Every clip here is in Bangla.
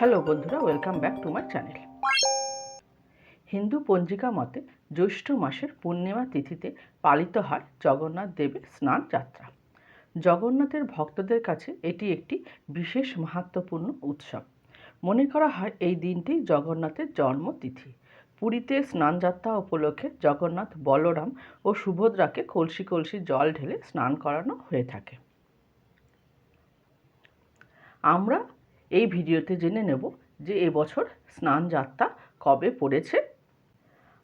হ্যালো বন্ধুরা welcome back to my channel Hindu পঞ্জিকা মতে জ্যৈষ্ঠ মাসের পূর্ণিমা তিথিতে পালিত হয় জগন্নাথ দেবের স্নান যাত্রা। জগন্নাথের ভক্তদের কাছে এটি একটি বিশেষ মাহাত্মপূর্ণ উৎসব। মনে করা হয় এই দিনটি জগন্নাথের জন্মতিথি। পুরীতে স্নানযাত্রা উপলক্ষে জগন্নাথ বলরাম ও সুভদ্রাকে কলসি কলসি জল ঢেলে স্নান করানো হয়ে থাকে। আমরা এই ভিডিওতে জেনে নেব যে এবছর স্নান যাত্রা কবে পড়েছে।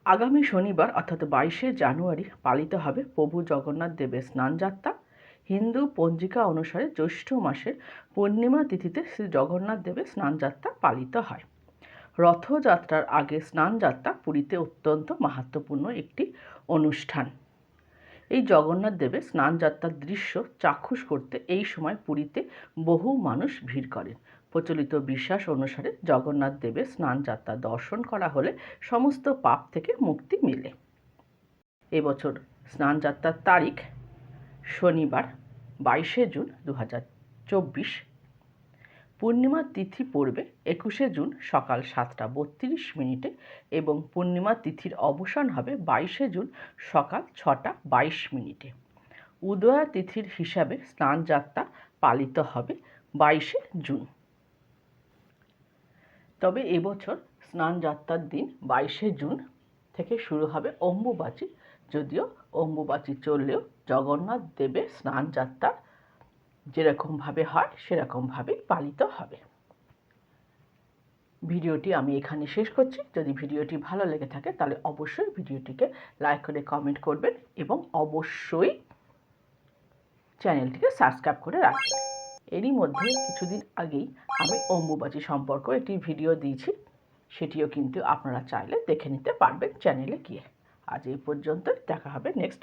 আগামী শনিবার অর্থাৎ বাইশে জানুয়ারি পালিত হবে প্রভু জগন্নাথ দেবের স্নান যাত্রা হিন্দু পঞ্জিকা অনুসারে জ্যৈষ্ঠ মাসের পূর্ণিমা তিথিতে শ্রী জগন্নাথ দেবের স্নানযাত্রা পালিত হয়। রথযাত্রার আগে স্নানযাত্রা পুরীতে অত্যন্ত মাহাত্মপূর্ণ একটি অনুষ্ঠান। এই জগন্নাথ দেবের স্নানযাত্রার দৃশ্য চাক্ষুষ করতে এই সময় পুরীতে বহু মানুষ ভিড় করেন। প্রচলিত বিশ্বাস অনুসারে জগন্নাথ দেবের স্নানযাত্রা দর্শন করা হলে সমস্ত পাপ থেকে মুক্তি মিলে। এবছর স্নানযাত্রার তারিখ শনিবার, বাইশে জুন দু চব্বিশ। পূর্ণিমা তিথি পড়বে একুশে জুন সকাল সাতটা বত্রিশ মিনিটে এবং পূর্ণিমা তিথির অবসান হবে বাইশে জুন সকাল ছটা বাইশ মিনিটে। উদয়া তিথির হিসাবে স্নানযাত্রা পালিত হবে বাইশে জুন। তবে এবছর স্নানযাত্রার দিন বাইশে জুন থেকে শুরু হবে অম্বুবাচী। যদিও অম্বুবাচী চললেও জগন্নাথ দেবের স্নান স্নানযাত্রা যেরকমভাবে হয়, সেরকমভাবেই পালিত হবে। ভিডিওটি আমি এখানে শেষ করছি। যদি ভিডিওটি ভালো লেগে থাকে, তাহলে অবশ্যই ভিডিওটিকে লাইক করে কমেন্ট করবেন এবং অবশ্যই চ্যানেলটিকে সাবস্ক্রাইব করে রাখবেন। এরই মধ্যে কিছুদিন আগেই আমি অম্বুবাচী সম্পর্ক একটি ভিডিও দিয়েছি, সেটিও কিন্তু আপনারা চাইলে দেখে নিতে পারবেন চ্যানেলে গিয়ে। আজ এই পর্যন্ত দেখা হবে নেক্সট